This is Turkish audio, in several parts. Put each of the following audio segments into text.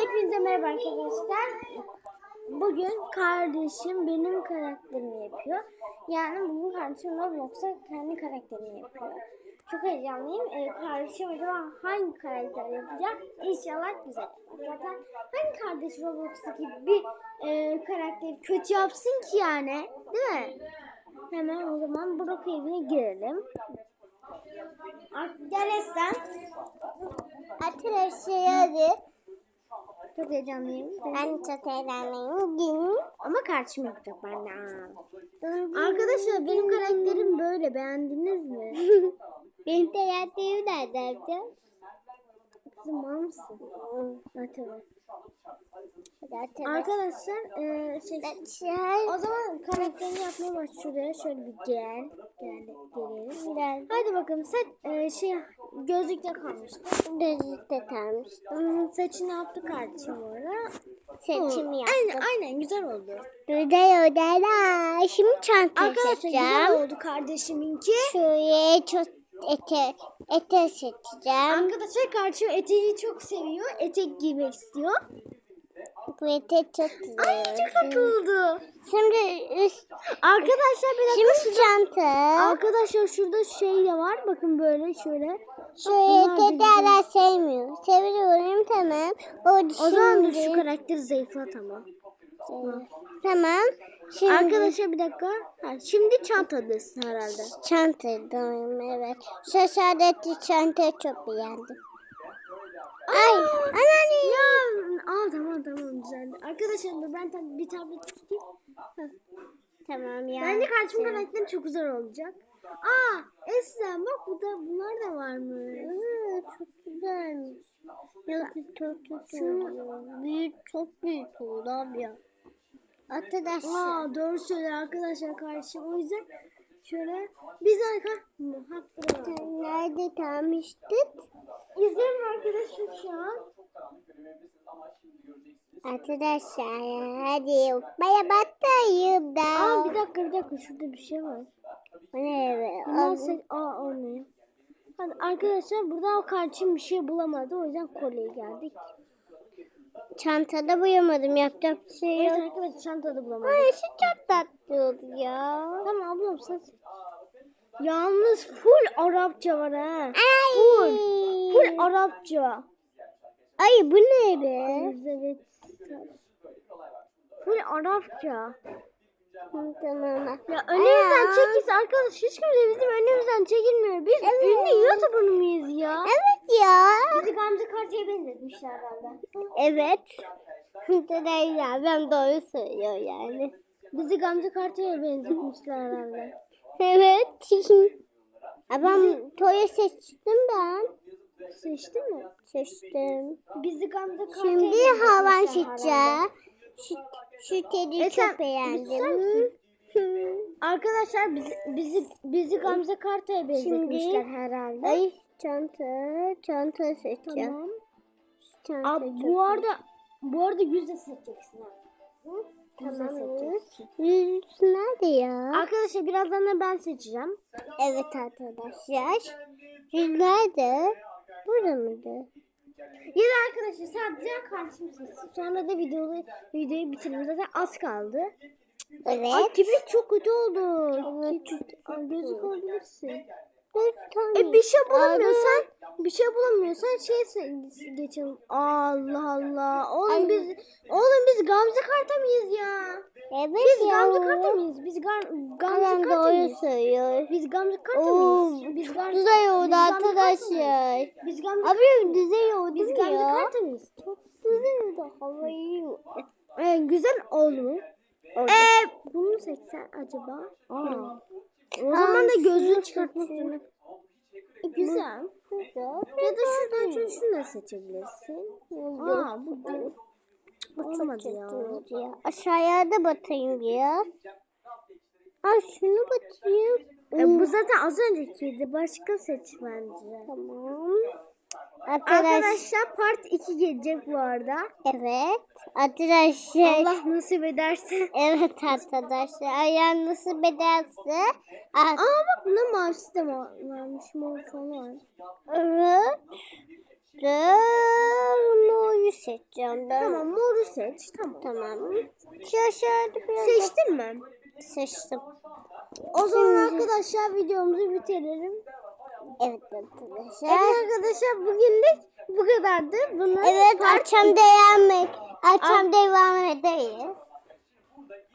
Hepinize merhaba arkadaşlar. Bugün kardeşim benim karakterimi yapıyor. Yani bugün kardeşim Roblox'a kendi karakterini yapıyor. Çok heyecanlıyım. Ee, kardeşim acaba hangi karakter yapacak? İnşallah güzel. Zaten hangi kardeş Roblox'taki bir e, karakteri kötü yapsın ki yani? Değil mi? Hemen o zaman Brock evine girelim. Gel Esen. Arkadaşlar hadi. Çok heyecanlıyım. Ben çok eğlenmeliyim. Ama karşıma yapacak benden. Arkadaşlar benim karakterim böyle. Beğendiniz mi? Benim de yaptığım nerede yapacağım? Kızım var mısın? Tabii. Arkadaşlar. Arkadaşlar eee şey, o zaman karakterini yapmaya baş şuraya şöyle bir gel. Gel gelelim. Gel. Hadi bakalım sen eee, şey gözlükte kalmıştı. Gözlükte kalmıştım. Saçını yaptı kardeşim bu ara. Seçimi Aynen, yaptım. aynen güzel oldu. Burada odada. Şimdi çanta Arkadaşlar güzel oldu kardeşimin,ki. Şuraya çok ete, ete seçeceğim. Arkadaşlar kardeşim eteği çok seviyor. Etek giymek istiyor. Bu ete çok Ay güzel. çok tatlı oldu. Şimdi üst, Arkadaşlar bir dakika. şimdi çanta. Arkadaşlar şurada şey de var. Bakın böyle şöyle. Şuraya Bunlar da ete güzel. hala sevmiyor. Seviyorum tamam. O, O zaman şu karakteri zayıflat ama. Tamam. Şimdi Arkadaşlar bir dakika. Ha, şimdi çantadasın herhalde. çantadayım evet. Şaşadaki çanta çok beğendim. Ay anneanne. Ya, aa tamam tamam güzeldi. Arkadaşlar ben tab- bir tablet. Heh. Tamam ya. Bence karşım karakteri çok güzel olacak. Aa Eslem bak bu da bunlar da varmış. Aa, çok güzelmiş. Ya çok çok büyük çok büyük oldu abi ya. Arkadaşlar. Aa doğru söylüyor arkadaşlar karşım. O yüzden şöyle biz arka nerede kalmıştık? İzleyin arkadaşım şu an. Arkadaşlar hadi baya battayım da. Aa bir dakika bir dakika şurada bir şey var. Bu ne se- Aa o ne? Hadi arkadaşlar burada o kardeşim bir şey bulamadı. O yüzden kolyeye geldik. Çantada buyamadım yapacak bir şey Evet yok. arkadaşlar çantada bulamadık. Ay şu çok tatlı oldu ya. Tamam ablam sen. Yalnız full Arapça var ha. Ay. Full. Full Arapça. Ay bu ne be? Evet. Full Arapça. Tamam. Ya önümüzden çekilse arkadaş hiç kimse bizim önümüzden çekilmiyor. Biz Evet. ünlü YouTuber muyuz ya? Evet ya. Bizi Gamze Kartı'ya benzetmişler herhalde. Evet. Arkadaşlar ben doğru söylüyor yani. Bizi Gamze Kartı'ya benzetmişler herhalde. Evet. Ama toyu seçtim ben. Seçtin mi? Seçtim. Bizi Gamze Kartı'ya Şimdi havan seçeceğim. Şu, şu kedi E çok beğendim. Arkadaşlar bizi bizi bizi Gamze Kartı'ya benzetmişler herhalde. Ay çanta, çanta seçeceğim. Tamam. Çanta Abi bu arada bu arada yüzde seçeceksin ha. Hı? Tamam. seçeceksin. Yüz nerede ya? Arkadaşlar birazdan da ben seçeceğim. Evet arkadaşlar. Yüz nerede? Burada mıydı? Ya da arkadaşlar sadece kardeşim seçsin. Sonra da videoyu, videoyu bitirelim. Zaten az kaldı. Evet. Ay kibrit çok kötü oldu. Evet. Ay, gözlük alabilirsin. Dört tane. E bir şey bulamıyorsan bir şey bulamıyorsan şey geçelim. Allah Allah. Oğlum Ay. biz oğlum biz Gamze Karta mıyız ya? Evet Biz ya. Gamze Karta mıyız? Biz Gar Gamze Adam Karta doğru mıyız? söylüyor. Biz Gamze Karta Oo, mıyız? Biz Gar Güzel oldu Gamze arkadaşlar. Biz Gamze Abi güzel oldu biz Gamze? Karta mıyız? Çok güzel oldu. Havayı. Ee, güzel oldu? Ee, bunu seçsen acaba? Aa. O zaman da gözlüğü çıkartmak zorunda. E, güzel. Güzel. Ya da şuradan şunu, şunu da seçebilirsin. Aa bu değil. Kötü ya. ya. Aşağıya da batayım biraz. Aa şunu batayım. E, bu zaten az öncekiydi. Başka seç bence. Tamam. Arkadaş. Arkadaşlar part 2 gelecek bu arada. Evet. Arkadaşlar. Allah nasip ederse. Evet arkadaşlar. Ayağın nasıl bedelsi. Aa, Aa bak bunda mavisi de var- varmış. Mor falan. Evet. moru seçeceğim ben. Tamam moru seç. Tamam. Tamam. Aşağıda biraz Seçtin mi? seçtim. O zaman Şimdi- arkadaşlar videomuzu bitirelim. Evet arkadaşlar. Evet arkadaşlar bugünlük bu kadardı. Bunu Evet akşam devam et. Akşam devam ederiz.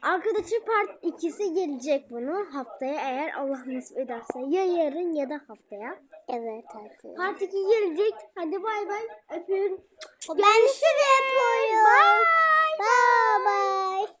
Arkadaşlar part 2'si gelecek bunu haftaya eğer Allah nasip ederse ya yarın ya da haftaya. Evet arkadaşlar. Part 2 gelecek. Hadi bay bay. Öpüyorum. Ben size yapıyorum. Bye bye.